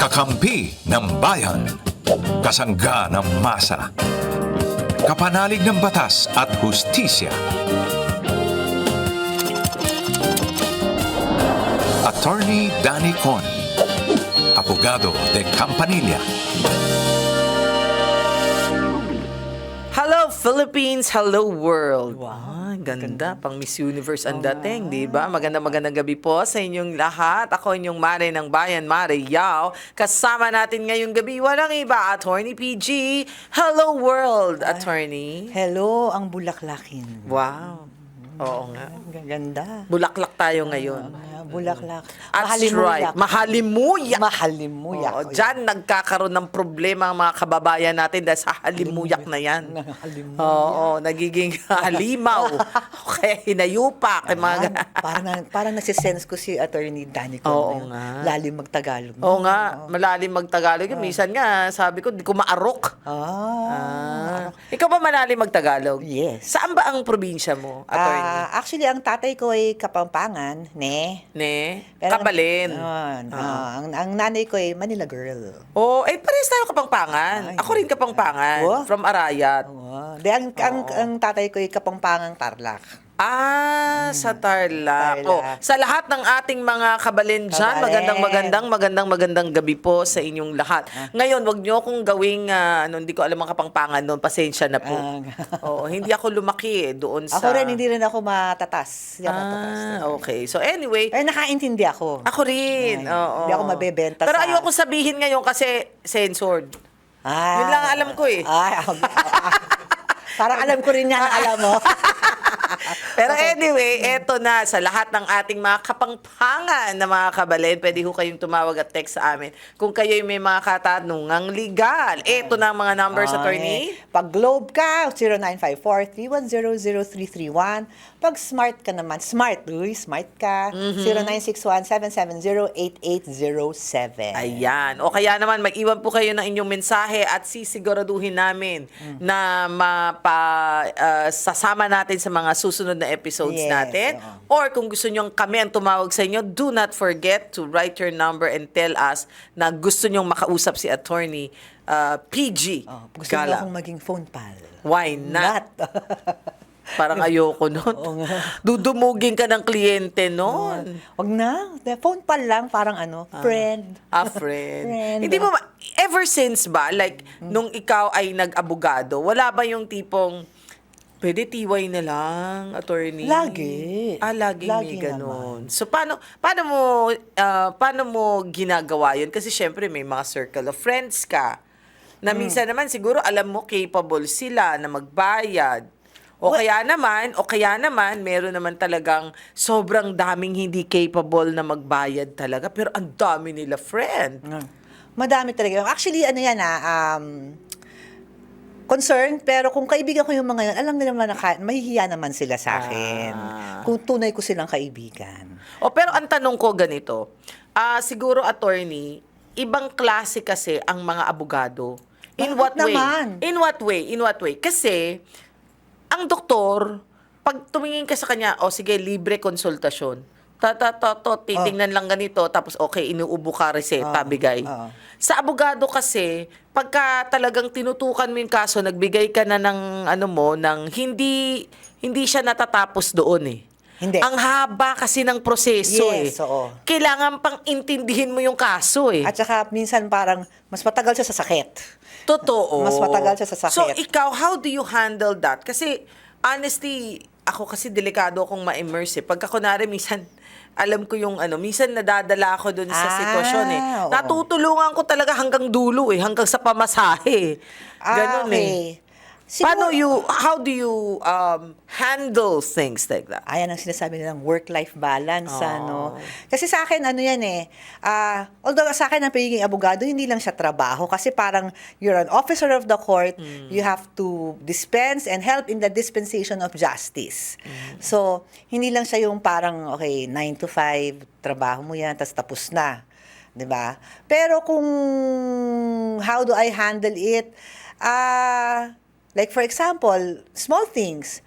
Kakampi ng bayan. Kasangga ng masa. Kapanalig ng batas at hustisya. Attorney Danny Con. Abogado de Campanilla. Hello Philippines, hello world. Wow, ganda. Pang Miss Universe ang dating, di ba? Maganda magandang gabi po sa inyong lahat. Ako inyong Mare ng Bayan, Mare Yao. Kasama natin ngayong gabi, walang iba, Attorney PG. Hello world, Attorney. Hello, ang bulaklakin. Wow. Oo nga. Gaganda. Bulaklak tayo ngayon. Ah, bulaklak. That's right. Mahalimuyak. Mahalimuyak. Oo, Diyan nagkakaroon ng problema ang mga kababayan natin dahil sa halimuyak na yan. Halimuyak. Oo, nagiging halimaw. Kaya hinayupak. yung mga Ayan, parang, parang nasisense ko si Attorney Danny ko. Oo ngayon. nga. Lalim magtagalog. Oo nga, malalim magtagalog. yun. Minsan nga, sabi ko, di ko maarok. Ah. Ah. Ikaw ba malalim magtagalog? Yes. Saan ba ang probinsya mo, attorney? Ah, actually, ang tatay ko ay Kapampangan, ne? ne? Pero ang- Kabalin. Yun, Ah. ah, ang, ang nanay ko ay Manila girl. Oh, eh, pares tayo kapangpangan. Ay. Ako rin kapangpangan. Oh. From Arayat. Oh. De, ang, ang, ang tatay ko ay Kapampangang Tarlac. Ah, sa Tarlac. Tarlac. Oh, sa lahat ng ating mga kabalin dyan, Kabalin. magandang magandang magandang magandang gabi po sa inyong lahat. Ah. Ngayon, wag niyo akong gawing ah, ano, hindi ko alam ang kapangpangan noon, pasensya na po. Ah. Oo, hindi ako lumaki eh, doon sa Ako rin, hindi rin ako matatas. Hindi ako matatas. Ah, okay. So anyway, Pero nakaintindi ako. ako rin. Ay, Oo. hindi ako mabebenta Pero sa- ayoko sabihin ngayon kasi censored. Ah, Yun lang alam ko eh. Ay, parang alam ko rin yan alam mo. Pero anyway, eto na sa lahat ng ating mga kapangpangan na mga kabalin, pwede ho kayong tumawag at text sa amin kung kayo may mga katanungang legal. Eto na ang mga numbers, attorney. Ay, Pag Globe ka, 0954-310-0331. Pag Smart ka naman, Smart, uy, Smart ka, Mhm. 0961-770-8807. Ayan. O kaya naman, mag-iwan po kayo ng inyong mensahe at sisiguraduhin namin Mm. na mapa, ah, sasama natin sa mga susunod na episodes Yes, natin. Or kung gusto nyo kami ang tumawag sa inyo, do not forget to write your number and tell us na gusto nyong makausap si attorney ah, PG. Oh, gusto Gala. akong maging phone pal. Why not? Not. Parang ayoko nun. Dudumugin ka ng kliyente nun. Wag na. Phone pal lang, parang ano, friend. A friend. Friend. Hindi mo ba, ever since ba, like, nung ikaw ay nag-abogado, wala ba yung tipong, pwede tiway na lang, attorney? Lagi. Ah, lagi, Lagi may ganun. So, paano, paano mo, ah, paano mo ginagawa yun? Kasi syempre, may mga circle of friends ka. Na Hmm. minsan naman, siguro, alam mo, capable sila na magbayad. O kaya naman, o kaya naman, meron naman talagang sobrang daming hindi capable na magbayad talaga. Pero ang dami nila, friend. Mm. Madami talaga. Actually, ano yan ah, um, concerned, pero kung kaibigan ko yung mga yun, alam nila naman na ka- mahihiya naman sila sa akin. Ah. Kung tunay ko silang kaibigan. O pero ang tanong ko ganito, ah siguro attorney, ibang klase kasi ang mga abogado. In Bakit what way? naman? In what way? In what way? Kasi ang doktor, pag tumingin ka sa kanya, o sige, libre konsultasyon. Ta ta ta to, titingnan lang ganito tapos okay inuubo ka reseta Oh, bigay. oh. Sa abogado kasi, pagka talagang tinutukan mo yung kaso, nagbigay ka na ng ano mo ng hindi hindi siya natatapos doon eh. Hindi. Ang haba kasi ng proseso Yes, eh. oo. Kailangan pang intindihin mo yung kaso eh. At saka minsan parang mas matagal siya sa sakit. Totoo. Mas matagal siya sa sakit. So, ikaw, how do you handle that? Kasi, honestly, ako kasi delikado akong ma-immerse. eh. Pagka kunwari, minsan, alam ko yung ano, minsan nadadala ako dun sa Ah, sitwasyon eh. oo. Natutulungan ko talaga hanggang dulo eh, hanggang sa pamasahe. Ganun ah, eh. Okay. Paano Siguro- you, how do you um, handle things like that? Ayan ang sinasabi nilang work-life balance, Oh. ano. Kasi sa akin, ano yan eh, ah, although sa akin ang pagiging abogado, hindi lang siya trabaho. Kasi parang you're an officer of the court, Mm. you have to dispense and help in the dispensation of justice. Mm. So, hindi lang siya yung parang, okay, 9 to 5, trabaho mo yan, tapos tapos na. 'di ba? Pero kung how do I handle it? Ah, like for example, small things.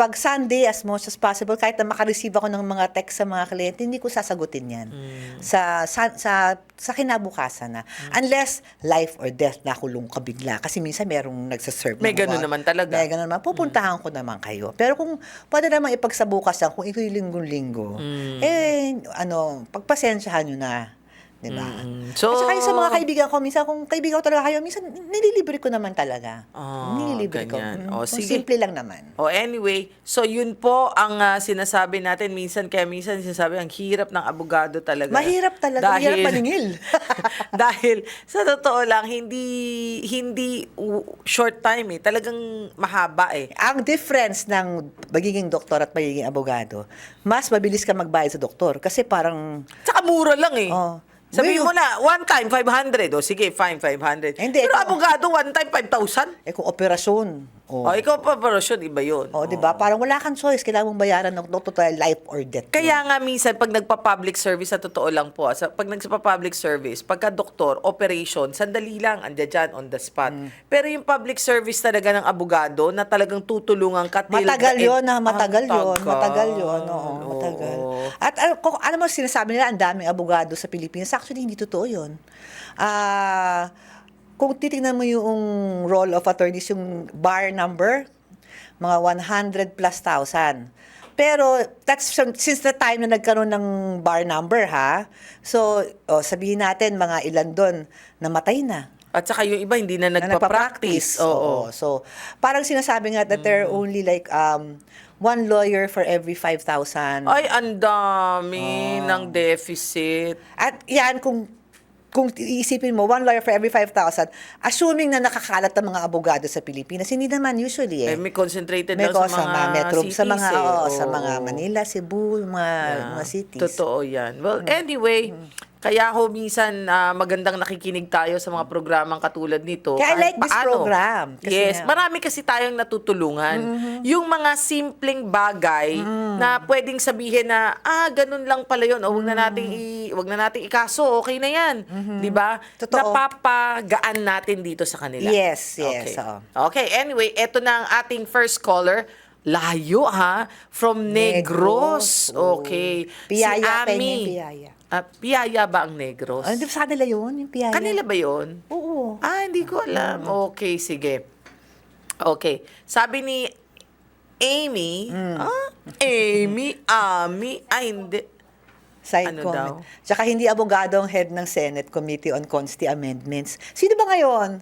pag Sunday, as much as possible, kahit na makareceive ako ng mga text sa mga kliyente, hindi ko sasagutin yan. Hmm. Sa, sa, sa, sa kinabukasan na. Unless life or death, nakulong ka bigla. Kasi minsan merong nagsaserve. May war. naman talaga. May ganun naman. Pupuntahan ko naman kayo. Pero kung pwede naman ipagsabukas lang, kung ito'y linggong-linggo, Hmm. eh, ano, pagpasensyahan nyo na. Di ba? Mm. So- At saka sa mga kaibigan ko, minsan kung kaibigan ko talaga kayo, minsan nililibre ko naman talaga. Ah, nililibre ganyan. ko. Mm, O, kung sige. simple lang naman. O anyway, so yun po ang ah, sinasabi natin minsan kaya minsan sinasabi ang hirap ng abogado talaga. Mahirap talaga, mahirap maningil. dahil sa totoo lang hindi hindi short time eh. Talagang mahaba eh. Ang difference ng magiging doktor at magiging abogado, mas mabilis ka magbayad sa doktor kasi parang Tsaka mura lang eh. Oh. Well, mo na, one time, 500. O sige, fine, 500. Hindi, Pero abogado, one time, 5,000. eh kung operasyon. Oh. O, ikaw pa parosyon, iba yun. Oh, 'di ba? Parang wala kang choice, kailangan mong bayaran ng total life or death. Kaya nga minsan pag nagpa-public service sa totoo lang po, ah, sa pag nagpa-public service, pagka doktor, operation, sandali lang andyan dyan on the spot. Mm. Pero yung public service talaga ng abogado na talagang tutulungan ka till Matagal the yun, na matagal Ang yun. tagal. Matagal yun, oo, matagal. At ano, kung, ano mo sinasabi nila, ang daming abogado sa Pilipinas. Actually, hindi totoo yun. Ah, kung titingnan mo yung roll of attorneys, yung bar number, mga 100 plus thousand. Pero that's from- since the time na nagkaroon ng bar number ha. So oh, sabihin natin mga ilan doon namatay na At saka yung iba hindi na na nagpa-practice. Oo. So, parang sinasabi nga that there are only like um one lawyer for every 5,000. Ay, ang dami ng deficit. At yan, kung kung iisipin mo, one lawyer for every 5,000, assuming na nakakalat ang mga abogado sa Pilipinas, hindi naman usually Eh, eh. may concentrated May daw sa mga metro, cities sa mga, eh. oo, sa Oo. mga Manila, Cebu, mga, Yeah. mga cities. Totoo yan. Well, anyway, kaya ho minsan ah, magandang nakikinig tayo sa mga programang katulad nito. Kaya I like this paano. program. Kasi yes, nga- Mm-hmm. marami kasi tayong natutulungan. Yung mga simpleng bagay Mm. na pwedeng sabihin na ah ganun lang pala 'yon o wag na nating i wag na nating ikaso, okay na 'yan. 'Di ba? Mm-hmm. Napapagaan natin dito sa kanila. Yes, yes, Okay. oo. Okay, anyway, eto na ang ating first caller. Layo ha, from Negros. Negros. Okay. Piyaya, si Ami. Peña, Piyaya. Ah, Piyaya ba ang Negros? Ano, sa kanila yun, yung piyaya? Kanila ba yun? Oo. Ah, hindi ko alam. Okay, sige. Okay. Sabi ni Amy, Mm. ah, Amy, Ami, ay hindi. Side Ano comment. daw? Tsaka hindi abogado ang head ng Senate Committee on Consti Amendments. Sino ba ngayon?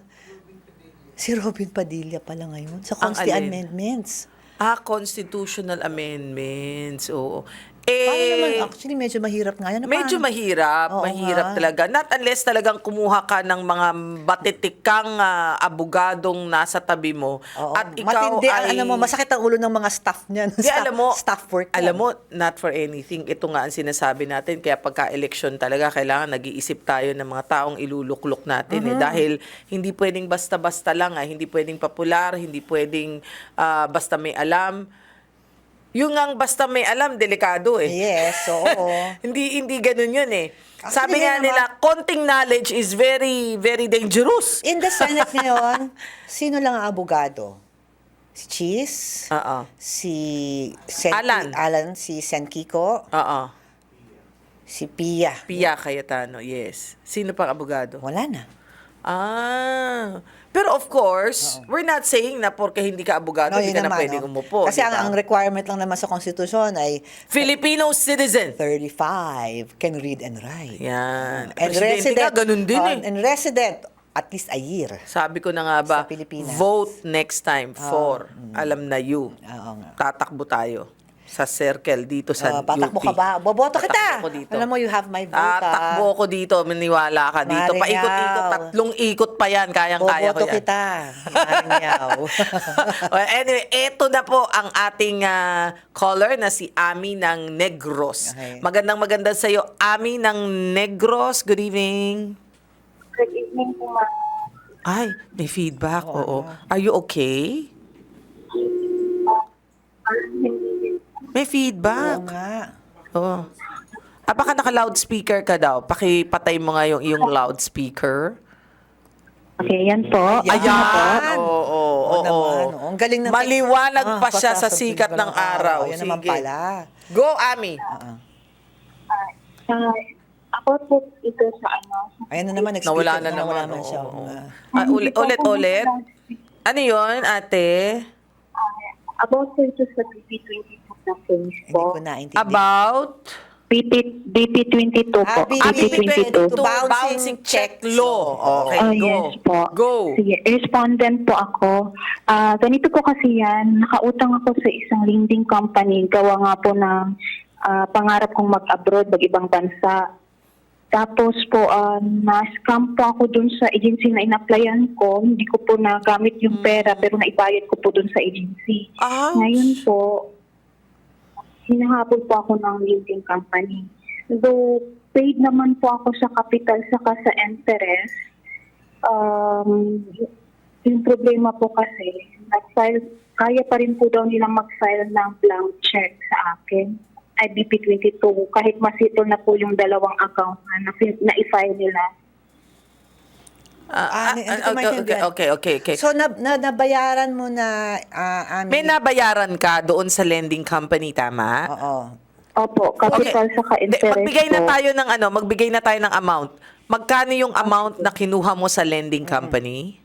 Si Robin Padilla pala ngayon sa Ang Consti alin? Amendments. Ah, constitutional amendments. Oo. Paano Eh, naman? Actually, medyo mahirap nga yan. Medyo Paano? mahirap, Oo mahirap nga. talaga. Not unless talagang kumuha ka ng mga batitikang ah, abogadong nasa tabi mo Oo. at ikaw Matindi, ay... ano mo, masakit ang ulo ng mga staff niyan. Di, staff, alam mo, staff work. alam mo, not for anything. Ito nga ang sinasabi natin. Kaya pagka-election talaga, kailangan nag-iisip tayo ng mga taong iluluklok natin. Mm-hmm. Eh. Dahil hindi pwedeng basta-basta lang. Ah. Hindi pwedeng popular, hindi pwedeng ah, basta may alam. Yung ang basta may alam, delikado eh. Yes, oo. hindi hindi ganun yun eh. Actually, Sabi nga naman- nila, konting knowledge is very, very dangerous. In the Senate ngayon, sino lang ang abogado? Si Cheese? Oo. Si Sen Alan. Alan, si Sen Kiko, Oo. si Pia. Pia Cayetano, yes. Sino pang abogado? Wala na. Ah. Pero of course, we're not saying na porque hindi ka abogado, hindi yun ka na naman, pwedeng no? umupo. Kasi di ang, ba? ang requirement lang naman sa konstitusyon ay Filipino citizen. 35 can read and write. Yan. And Presidente resident. nga, ganun din oh, eh. And resident, at least a year. Sabi ko na nga ba, Sa Pilipinas. vote next time for alam na you. Oo nga. Tatakbo tayo sa circle dito sa Oh, patakbo UP. ka ba? Boboto kita. Tatakbo ako dito. Alam mo, you have my vote. ah. Tatakbo ko dito, maniwala ka dito. Marinyaw. Paikot-ikot, tatlong ikot pa yan, kayang-kaya ko Boboto yan. kita. Marinyaw. well, anyway, eto na po ang ating ah, caller na si Ami ng Negros. Okay. Magandang maganda sa iyo, Ami ng Negros. Good evening. Good evening po, ma'am. Ay, may feedback. Oo, Oo. ano? Are you okay? Hindi May Oo feedback. nga. Oo. Ah, baka naka-loudspeaker ka daw. Pakipatay mo nga yung iyong loudspeaker. Okay, yan po. Ayan. Ayan. naman. Oo, oo, Oo oo. naman, oo. Ang galing ng Maliwanag Ah, pa siya sa sikat ng araw. Yan naman Sige. pala. Go, Ami. Ah, ako po ito sa ano. Ayan na naman, nag Nawala na nawala naman. naman siya. oo, oo. Ah. Ah, ulit, ulit, ulit. Ano yun, ate? Ah, about po ito sa BP22 na phase Hindi po. ko naintindihan. About? BP, BP22 po. Ah, BP22. BP22. Bouncing Bouncing check law. Okay, Ah, go. yes po. Go. Sige, respondent po ako. Ah, ganito po kasi yan, nakautang ako sa isang lending company. Gawa nga po ng ah, pangarap kong mag-abroad, mag-ibang bansa. Tapos po, ah, na-scam po ako dun sa agency na in-applyan ko. Hindi ko po nagamit yung pera, pero naibayad ko po dun sa agency. Ouch. Ngayon po, hinahabol po ako ng leasing company. Though paid naman po ako sa capital saka sa interest, um, yung problema po kasi, nag-file, kaya pa rin po daw nilang mag-file ng blank check sa akin, IBP22, kahit masito na po yung dalawang account na, na- na-file nila. Ah, Ah, ah, hindi ko okay, maintindihan. okay, okay, okay. So, na, na, nabayaran mo na, ah, Ami? May nabayaran ka doon sa lending company, tama? Oo. Opo, capital saka Hindi, interest magbigay na po. tayo ng ano, magbigay na tayo ng amount. Magkano yung amount na kinuha mo sa lending company?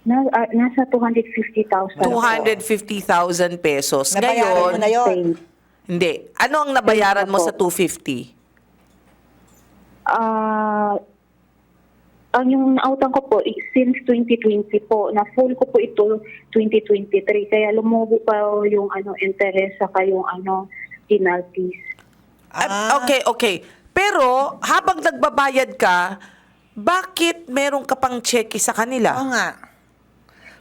Na, ah, nasa 250,000 po. 250,000 pesos. Nabayaran Ngayon, mo na yun. Paid. hindi. Ano ang nabayaran mo sa 250? Ah, ang yung nautang ko po, since 2020 po, na full ko po ito 2023. Kaya lumubo pa yung ano, interest saka yung ano, penalties. Ah, okay, okay. Pero, habang nagbabayad ka, bakit meron ka pang cheque sa Oo kanila? nga.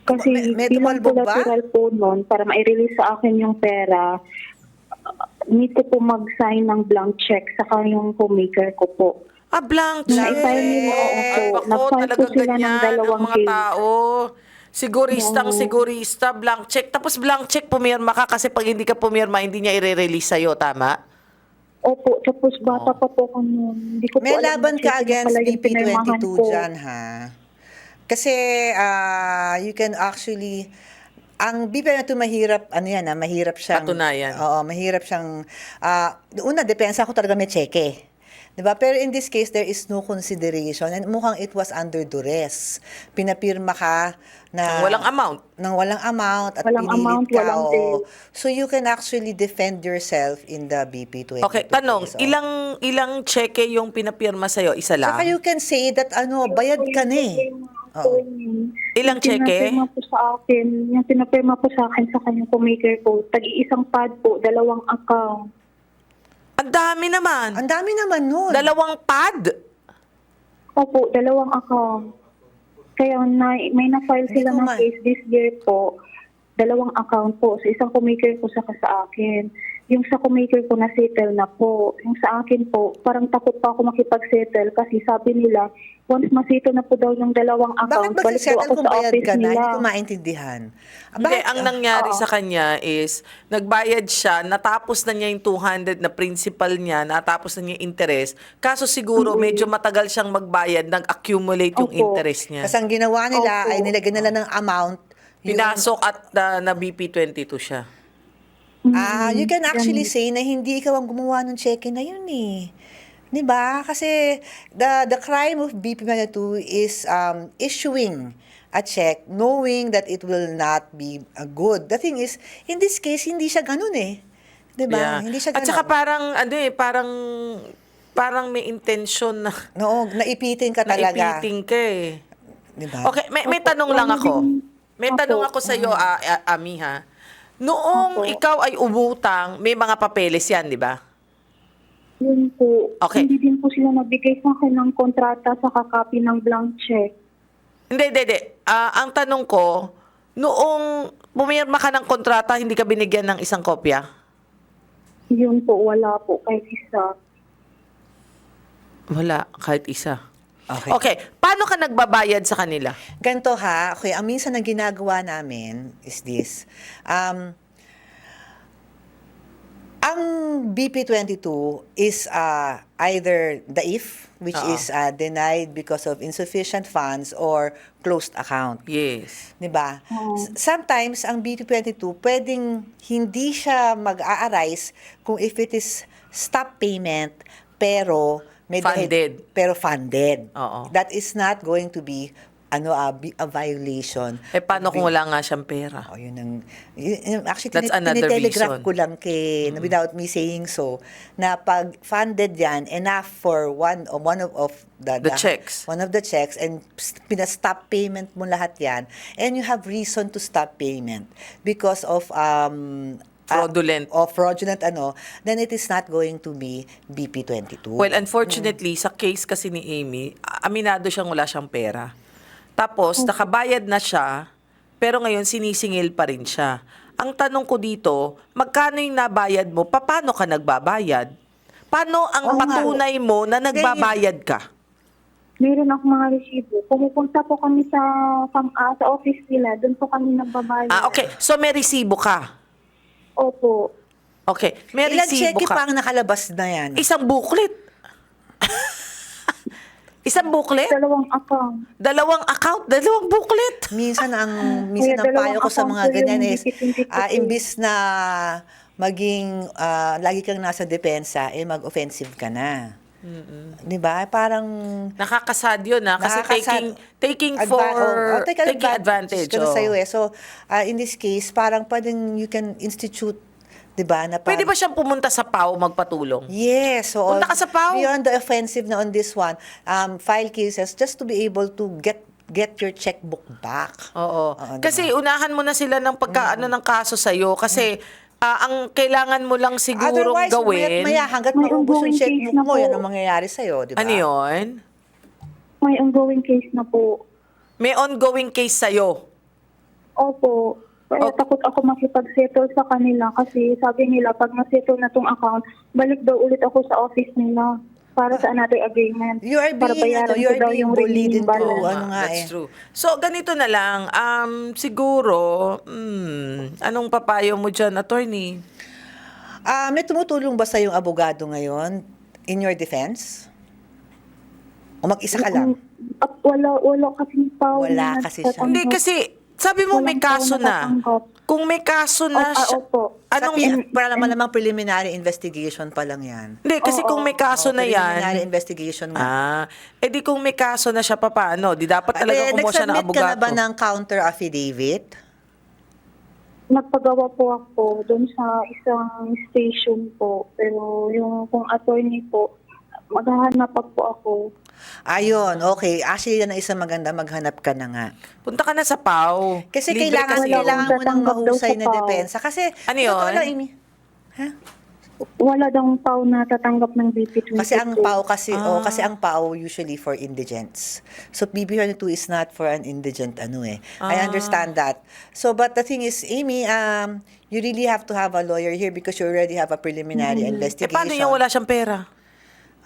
Kasi may bilang collateral po noon, para ma-release sa akin yung pera, ah, need ko po mag-sign ng blank check saka yung homemaker ko po. Ah, blank Na check. po. Ay, bako, ng ganyan ang dalawang mga case. tao. Siguristang sigurista, blank check. Tapos blank check, pumirma ka kasi pag hindi ka pumirma, hindi niya i-release sa'yo, tama? Opo, tapos bata pa po ako noon. Hindi ko May po alam laban na ka against pala yung pinirmahan BP22 ko. dyan, ha? Kasi, ah, you can actually, ang BP22 mahirap, ano yan, ha? Mahirap siyang... Patunayan. Oo, mahirap siyang, ah, una, depensa ko talaga may cheque. Diba? Pero in this case, there is no consideration. And mukhang it was under duress. Pinapirma ka na... Nang walang amount. Nang walang amount at Walang pinilit amount, ka. walang oo. bill. So you can actually defend yourself in the BP22 Okay, tanong, case, oh. ilang ilang cheque yung pinapirma sa'yo? Isa lang? Saka you can say that ano, bayad ka na eh. Oo. Ilang Yung cheque? pinapirma po sa akin, yung pinapirma po sa akin sa kanyang co-maker ko, tag-iisang pad po, dalawang account. Ang dami naman. Ang dami naman nun. Dalawang pad. Opo, dalawang account. Kaya na, may na-file sila ko ng case this year po. Dalawang account po. Sa isang co-maker ko saka sa akin. Yung sa co-maker ko na-settle na po. Yung sa akin po, parang takot pa ako makipag-settle kasi sabi nila, once ma-settle na po daw yung dalawang Bakit account, ba balik settle ako kung sa bayad office ka na? nila. Hindi ko maintindihan. Ah, Hindi, bakit- ang nangyari sa kanya is, nagbayad siya, natapos na niya yung 200 na principal niya, natapos na niya yung interest. Kaso siguro, medyo matagal siyang magbayad, nag-accumulate yung Opo. interest niya. Kasi ang ginawa nila Opo. ay nilagyan nila ng amount. yung- Pinasok at uh, na BP22 siya. Ah, you can actually Ganun. say na hindi ikaw ang gumawa ng cheque na yun eh. 'Di ba? Kasi the the crime of BP22 is um, issuing a check knowing that it will not be uh, good. The thing is, in this case, hindi siya ganun eh. 'Di ba? Yeah. Hindi siya At ganun. saka parang, ano eh, parang, parang may intention na No, naipitin ka talaga. naipiting ka eh. 'Di ba? Okay, may, may Opo, tanong lang ako. May Opo. tanong ako sa iyo, Ami ha. Noong Opo. ikaw ay umutang, may mga papeles yan, di ba? Yun po. Okay. Hindi din po sila nagbigay sa akin ng kontrata sa copy ng blank check. Hindi, hindi, hindi. Ah, ang tanong ko, noong pumirma ka ng kontrata, hindi ka binigyan ng isang kopya? Yun po, wala po kahit isa. Wala, kahit isa. Okay. Okay, paano ka nagbabayad sa kanila? Ganto ha, okay, ang minsan na ginagawa namin is this. Um, Ang BP22 is uh, either the if, which Oo. is uh, denied because of insufficient funds or closed account. Yes. 'Di ba? S- Sometimes ang BP22 pwedeng hindi siya mag-a-arise kung if it is stop payment pero may dahil- Funded. pero funded. Oo. That is not going to be ano a, a violation. Eh, paano kung wala nga siyang pera? Oh, yun ang, yun, actually, That's another tinitelegraph ko lang kay, without me saying so, na pag funded yan, enough for one, of one of, of the, The checks. One of the checks, and pinastop payment mo lahat yan, and you have reason to stop payment because of, um, ah, Fraudulent. of fraudulent ano, then it is not going to be BP22. Well, unfortunately, sa case kasi ni Amy, aminado siyang wala siyang pera. Tapos, nakabayad na siya, pero ngayon sinisingil pa rin siya. Ang tanong ko dito, magkano yung nabayad mo? Paano ka nagbabayad? Paano ang nga. patunay mo na nagbabayad ka? Meron ako mga resibo. Pumupunta po kami sa, pam- ah, sa office nila. Doon po kami nagbabayad. Ah, okay. So, may resibo ka. Opo. Okay. May Ilang resibo cheque ka. pa ang nakalabas na yan? Isang booklet. Isang booklet? Dalawang account. Dalawang account, dalawang booklet. minsan ang minsan Kaya ang dalawang payo ko sa account mga ganyan yung is BP22 ah, ko. imbis na maging ah, lagi kang nasa depensa eh mag-offensive ka na. 'Di ba? Parang Nakakasad yun ah, kasi nakakasad- taking taking adva- for oh, oh, take taking advantage. na oh. sa'yo eh. So, ah, in this case, parang pwedeng you can institute, 'di ba? Na Pwede parang- ba siyang pumunta sa PAO magpatulong? Yes. So, Punta ka sa PAO. Beyond the offensive na on this one, um, file cases just to be able to get get your checkbook back. Oo. Oo, kasi unahan mo na sila ng pagkaano ng kaso sa kasi ah, ang kailangan mo lang sigurong Otherwise, gawin. Maya, maya hanggat May maubos yung checkbook mo, po. yan ang mangyayari sa'yo, di ba? Ano yun? May ongoing case na po. May ongoing case sa'yo. Opo. Kaya Oh. takot ako makipag-settle sa kanila kasi sabi nila pag na-settle na tong account, balik daw ulit ako sa office nila para sa another agreement. You are para being, ano, you are being yung bullied into, balance. ano nga That's eh. true. So, ganito na lang. Um, siguro, hmm, anong papayo mo dyan, attorney? Ah, may tumutulong ba sa yung abogado ngayon in your defense? O mag-isa ka lang? At wala, wala kasi tao Wala na kasi siya. natatanggap. Hindi kasi, sabi mo may Walang tao kaso na. natatanggap. Kung may kaso na ah, siya, opo. Anong, Sa pi- para naman namang preliminary investigation pa lang yan. hindi, kasi Oo, kung may kaso O, na Preliminary yan, investigation nga. ah, edi kung may kaso na siya, paano? Di dapat talaga Eh, kumuha siya ng nag-submit ka na abogado. ba ng counter affidavit? Nagpagawa po ako doon sa isang station po. Pero yung kung attorney po, maghahanap pa po ako. Ayun, okay. Actually, yan ang isang maganda, maghanap ka na nga. Punta ka na sa PAO. Kasi Libre kailangan, kasi yun. kailangan mo ng Tatanggap daw mahusay sa na depensa. Kasi, Ano yun? totoo lang, Amy. Ha? Wala daw tao na tatanggap ng BP22. Kasi ang PAO kasi, Ah. oh, kasi ang PAO usually for indigents. So BB22 is not for an indigent ano eh. I Ah. understand that. So but the thing is, Amy, um, you really have to have a lawyer here because you already have a preliminary Eh, investigation. paano niya wala siyang pera?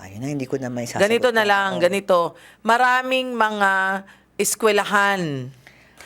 Ayun na, hindi ko na may sasagot. Ganito na lang, Oo. ganito. Maraming mga eskwelahan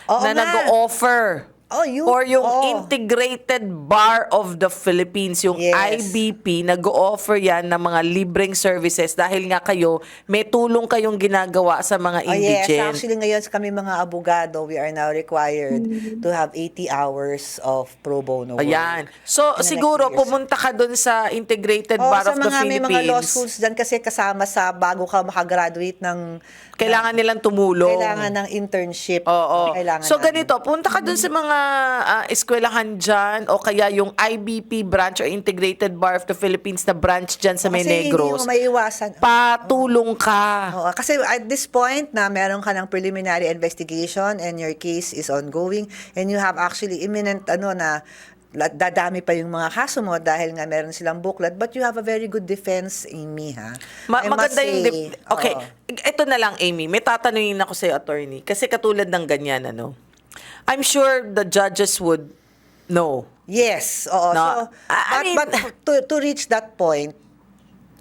Oo na nga. nag-offer. Oh, you- Or yung oh. Integrated Bar of the Philippines, yung Yes. IBP, nag-offer yan ng mga libreng services dahil nga kayo, may tulong kayong ginagawa sa mga Oh, yes, indigent. actually ngayon kami mga abogado, we are now required to have 80 hours of pro bono work. Ayan. So, the siguro, pumunta ka dun sa Integrated Oh, Bar sa of the mga may Philippines. mga law schools dyan kasi kasama sa bago ka makagraduate ng Kailangan nilang tumulong. kailangan ng internship. Oo. Kailangan So ng- ganito, punta ka dun sa mga ah, eskwelahan dyan o kaya yung IBP branch or Integrated Bar of the Philippines na branch dyan sa May Kasi hindi Negros. mo maiiwasan. Patulong ka. Oo, kasi at this point na meron ka ng preliminary investigation and your case is ongoing and you have actually imminent ano na dadami pa yung mga kaso mo dahil nga meron silang booklet but you have a very good defense Amy ha. Ma- I maganda yung... dip- okay, oo. ito na lang Amy, may tatanungin ako sa'yo, attorney. Kasi katulad ng ganyan, ano, I'm sure the judges would know. Yes, oo. No, so, I- I but, mean- but to, to reach that point,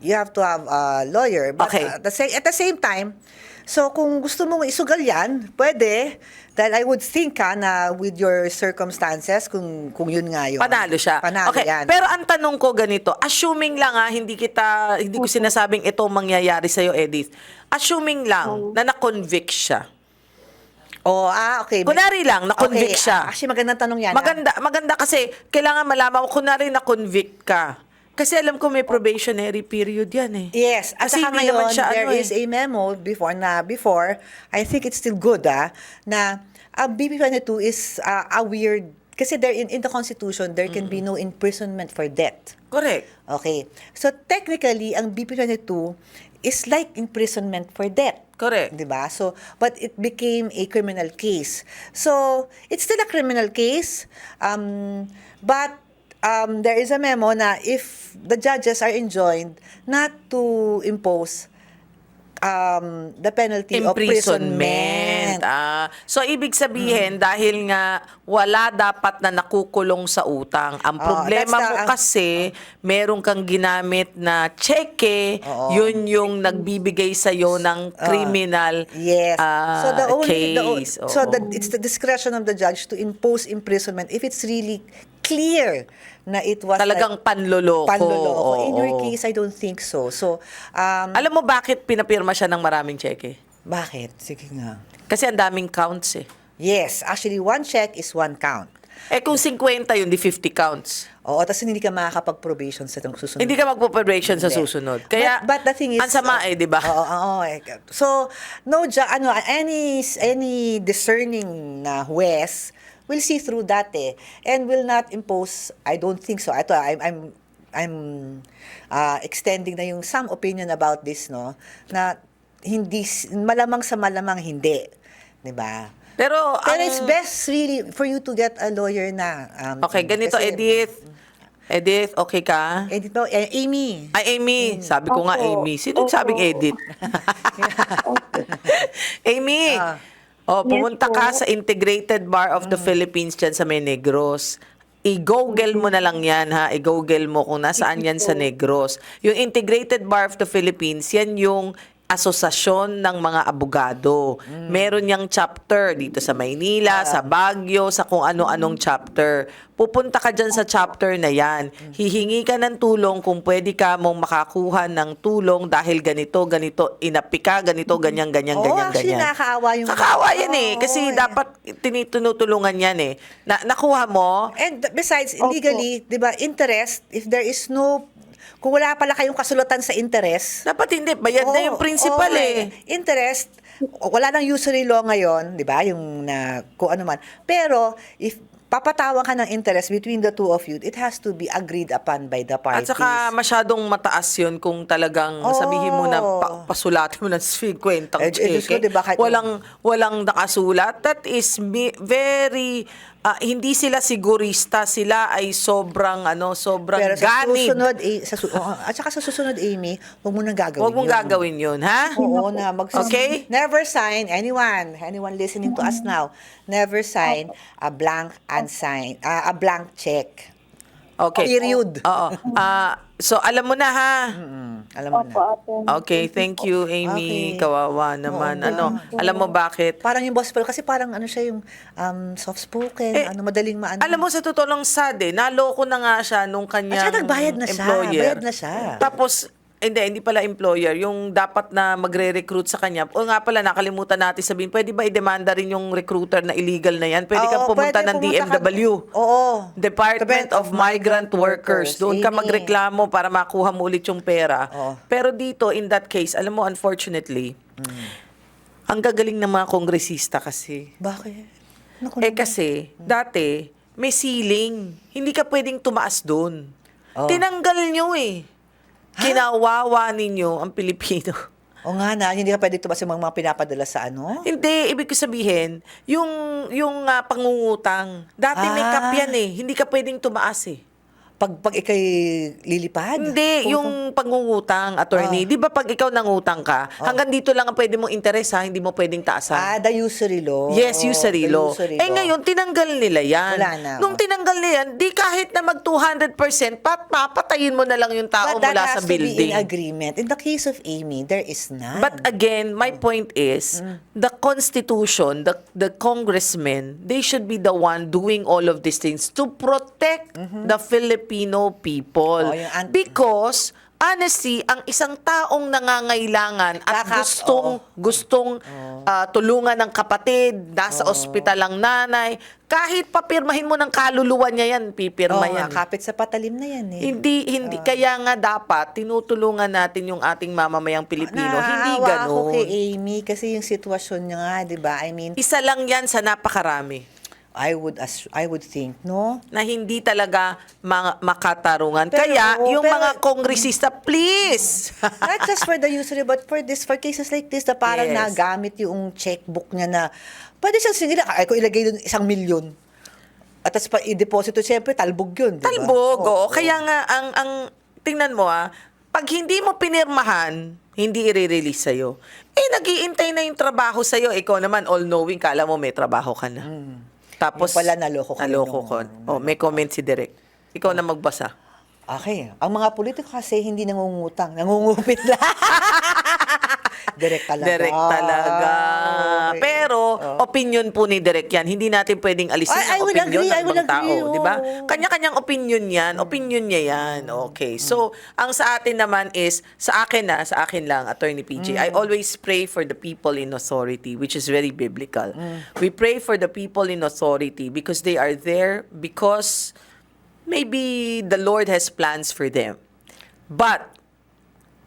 you have to have a lawyer. But Okay. at, the same, at the same time, so kung gusto mong isugal yan, pwede. Dahil I would think ha, na with your circumstances, kung, kung yun nga yun. Panalo siya. Panalo okay, yan. pero ang tanong ko ganito, assuming lang ha, hindi kita, hindi ko sinasabing ito ang mangyayari sa'yo, Edith. Assuming lang na na-convict siya. Oh, ah, okay. Kunwari lang, na-convict okay, siya. ah, Actually, magandang tanong yan. ah. Maganda, maganda kasi kailangan malaman mo, kunwari na-convict ka. Kasi alam ko may probationary period yan eh. Yes, at Kasi saka ngayon, siya there ano is eh. a memo before na before, I think it's still good ah, na ang BP22 is ah, a weird, kasi there in, in the Constitution, there can be no imprisonment for debt. Correct. Okay. So technically, ang BP22 is like imprisonment for debt. Correct. 'Di ba? So, but it became a criminal case. So, it's still a criminal case. Um, but um, there is a memo na if the judges are enjoined not to impose um, the penalty of Imprisonment. Ah, so, ibig sabihin, Mm. dahil nga wala dapat na nakukulong sa utang. Ang Oh, problema that's the- mo kasi, meron kang ginamit na cheque, Oo. yun yung nagbibigay sa'yo ng criminal Yes. ah, so the only the, o- case. so Oo. the, it's the discretion of the judge to impose imprisonment if it's really clear na it was Talagang like, panloloko. panloloko. In your Oo. case, I don't think so. So, um, Alam mo bakit pinapirma siya ng maraming cheque? bakit? Sige nga. Kasi ang daming counts eh. Yes, actually, one check is one count. Eh kung 50 yun, di 50 counts. Oo, tapos hindi ka makakapag-probation sa itong susunod. Hindi ka magpo-probation sa Hindi. susunod. Kaya, but, but the thing is, ang sama uh, eh, di ba? Oo, oo, eh. So, no, ju- ano, any, any discerning na huwes will see through that eh, and will not impose, I don't think so. Ito, I'm, I'm, I'm uh, extending na yung some opinion about this, no, na hindi, malamang sa malamang hindi. Di ba? Pero, Pero ang- it's best really for you to get a lawyer na. Um, Okay, ganito, kasi- Edith. Edith, okay ka? Edith ba? Eh, Amy. Ay, Amy. Sabi ko nga, Opo. Amy. Sino Opo. sabing Edith? Amy. Ah. Oh, Yes pumunta ka po. sa Integrated Bar of the Philippines dyan sa may Negros. I-google mo na lang yan, ha? I-google mo kung nasaan yan sa Negros. Yung Integrated Bar of the Philippines, yan yung asosasyon ng mga abogado. Meron niyang chapter dito sa Maynila, sa Baguio, sa kung ano-anong chapter. Pupunta ka dyan sa chapter na yan. Hihingi ka ng tulong kung pwede ka mong makakuha ng tulong dahil ganito, ganito, inapi ka, ganito, ganyan, ganyan, Oo, ganyan, actually, ganyan. nakakaawa yung- Nakakaawa yan eh. Oo, Kasi eh. dapat tinutulungan yan eh. Na, nakuha mo, And besides, legally, di ba, interest, if there is no, kung wala pala kayong kasulatan sa interest, dapat hindi. Bayad na Oo, yung principal oo, eh. Interest, wala nang usury law ngayon, di ba, yung na, kung ano man. Pero, if papatawan ka ng interest between the two of you, it has to be agreed upon by the At parties. saka masyadong mataas yun kung talagang sabihin mo na pa, pasulatin mo ng 50 Eh, eh, Diyos ko, cheque. di ba, kahit- walang, walang nakasulat. That is very, ah, hindi sila sigurista. Sila ay sobrang, ano, sobrang Pero sa susunod, eh, sa, su- oo, at saka sa susunod, Amy, huwag mo nang gagawin Huwag mong yun. gagawin yun, ha? Oo na, mag Okay? Never sign anyone, anyone listening to us now, never sign a blank unsigned, ah, a blank check. Okay. Period. Oo. Ah, so, alam mo na, ha? Mm, alam mo Opo, na. opo. Okay, thank you, Amy. Okay. Kawawa naman. Oo, ano, alam mo bakit? Parang yung boss pero kasi parang ano siya yung um, soft-spoken, Eh, ano, madaling maano. Alam mo, sa totoo lang sad eh, naloko na nga siya nung kanyang At saka nagbayad na siya, employer. bayad na siya. Tapos, hindi, hindi pala employer. Yung dapat na magre-recruit sa kanya. O nga pala, nakalimutan natin sabihin, pwede ba i-demanda rin yung recruiter na illegal na yan? Pwede kang pumunta pwede ng pumunta ka- DMW. Oo. Department of Migrant Workers. Doon ka Amy. magreklamo para makuha mo ulit yung pera. Oo. Pero dito, in that case, alam mo, unfortunately, ang gagaling ng mga kongresista kasi. Bakit? Naku, Eh kasi, dati, may ceiling. Hindi ka pwedeng tumaas doon. Oh. Tinanggal nyo eh. Kinawawa ninyo ang Pilipino. O nga na, hindi ka pwede tumas yung mga pinapadala sa ano? Hindi, ibig ko sabihin, yung, yung ah, pangungutang, dati may Ah. cap yan eh. Hindi ka pwedeng tumaas eh. Pag, pag ikay lilipad? Hindi, Kung- yung pangungutang, attorney. Ah. Di ba pag ikaw nangutang ka, hanggang dito lang ang pwede mong interes ha, hindi mo pwedeng taasan. Ah, the usury law. Yes, Oo, usury law. Eh ngayon, tinanggal nila yan. Wala na, Nung oh. tinanggal nila yan, di kahit na mag 200%, pat, papatayin mo na lang yung tao But that mula has sa to be building. in agreement. In the case of Amy, there is none. But again, my point is, Mm. the Constitution, the, the congressmen, they should be the one doing all of these things to protect the Filipino people. Oh, Because, honestly, ang isang taong nangangailangan at Kakap- gustong, gustong ah, tulungan ng kapatid, nasa ospital ang nanay, kahit papirmahin mo ng kaluluwa niya yan, oh, pipirma nga, yan. kapit sa patalim na yan eh. Hindi hindi kaya nga dapat tinutulungan natin yung ating mamamayang Pilipino. Hindi Naaawa ako kay Amy kasi yung sitwasyon niya nga, 'di ba? I mean, Isa lang 'yan sa napakarami I would as I would think, no? na hindi talaga mga makatarungan. Pero, kaya yung pero- mga kongresista, please. Not just for the usury, but for this, for cases like this, na parang Yes. nagamit yung checkbook niya na, pwede siyang singila, ay ko ilagay doon isang milyon. At tapos pa i-deposito, siyempre, talbog yun, di ba? Talbog, Oo, oo. Kaya nga ang ang tingnan mo ah, pag hindi mo pinirmahan, hindi i-release sa'yo. Eh, nagiintay na yung trabaho sa'yo. Ikaw naman, all-knowing, kala mo may trabaho ka na. Tapos. Yung pala, naloko ka Naloko ko. Oh, may comment si Direk. Ikaw na magbasa. Okay. Ang mga politiko kasi hindi nangungutang, nangungupit lang. Direct talaga. Direk talaga. Pero, opinion po ni Direk yan. Hindi natin pwedeng alisin I ang will opinion agree, ng ibang tao. agree, Di ba? Kanya-kanyang opinion yan. Opinion niya yan. Okay. So, ang sa atin naman is, sa akin na, sa akin lang, Attorney PJ, I always pray for the people in authority, which is very biblical. We pray for the people in authority because they are there because maybe the Lord has plans for them. But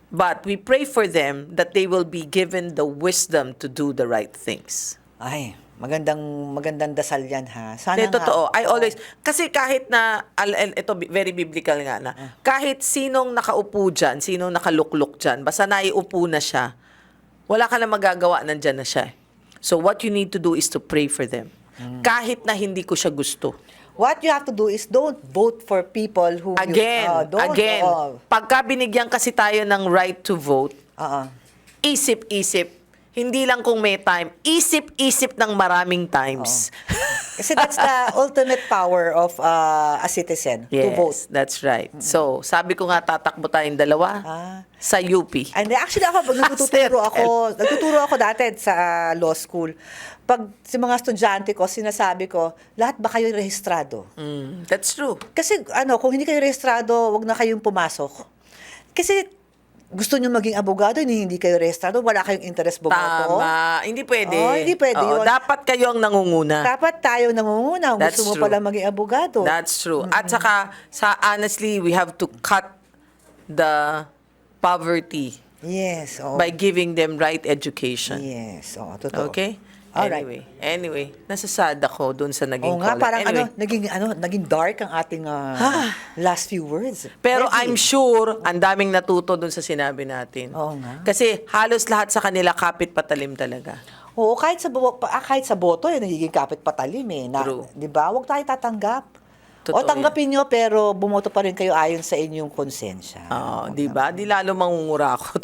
But we pray for them that they will be given the wisdom to do the right things. Ay, magandang magandang dasal yan ha. Sana Hindi, totoo. I always, kasi kahit na, al, al- ito very biblical nga na, kahit sinong nakaupo dyan, sinong nakalukluk dyan, basta naiupo na siya, wala ka na magagawa, nandyan na siya. eh. So what you need to do is to pray for them. Kahit na hindi ko siya gusto. What you have to do is don't vote for people who you- Again, Ah, don't, again, oo. pagka binigyan kasi tayo ng right to vote, Oo. isip-isip. Hindi lang kung may time. Isip-isip ng maraming times. Kasi that's the ultimate power of uh, a citizen to yes, vote. that's right. So, sabi ko nga tatakbo tayong dalawa Ah. sa UP. And actually ako, nagtuturo ako, nagtuturo ako dati sa uh, law school. Pag si mga estudyante ko, sinasabi ko, lahat ba kayo rehistrado? Mm, that's true. Kasi ano, kung hindi kayo rehistrado, wag na kayong pumasok. Kasi gusto nyo maging abogado, hindi, hindi kayo rehistrado, wala kayong interest bumoto. Tama. Hindi pwede. Oh, hindi pwede Oo, yun. Dapat kayo ang nangunguna. Dapat tayo nangunguna. kung That's Gusto mo true. pala maging abogado. That's true. At saka, sa honestly, we have to cut the poverty yes. Oh. by giving them right education. Yes. Oh, totoo. Okay? Alright. Anyway, anyway, nasasad ako dun sa naging Oo nga, caller. parang anyway, ano, naging, ano, naging dark ang ating ah, last few words. Pero Heavy. I'm sure, ang daming natuto dun sa sinabi natin. Oo nga. Kasi halos lahat sa kanila kapit patalim talaga. Oo, kahit sa, pa- ah, kahit sa boto, yun, nagiging kapit patalim eh. Na, True. Di ba? Huwag tayo tatanggap. Totoo o tanggapin nyo, pero bumoto pa rin kayo ayon sa inyong konsensya. Oo, di ba? Di lalo mangungura ako.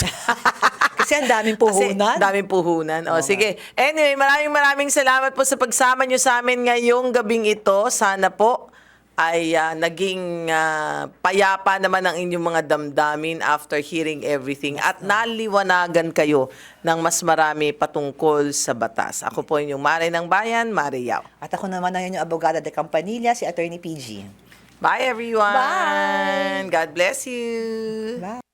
Kasi ang daming Kasi puhunan. daming puhunan. O, sige. Anyway, maraming maraming salamat po sa pagsama nyo sa amin ngayong gabing ito. Sana po ay ah, naging ah, payapa naman ang inyong mga damdamin after hearing everything at naliwanagan kayo ng mas marami patungkol sa batas. Ako po inyong Mare ng Bayan, Mare Yao. At ako naman ang inyong abogada de Campanilla, si Attorney PG. Bye everyone! Bye! God bless you! Bye.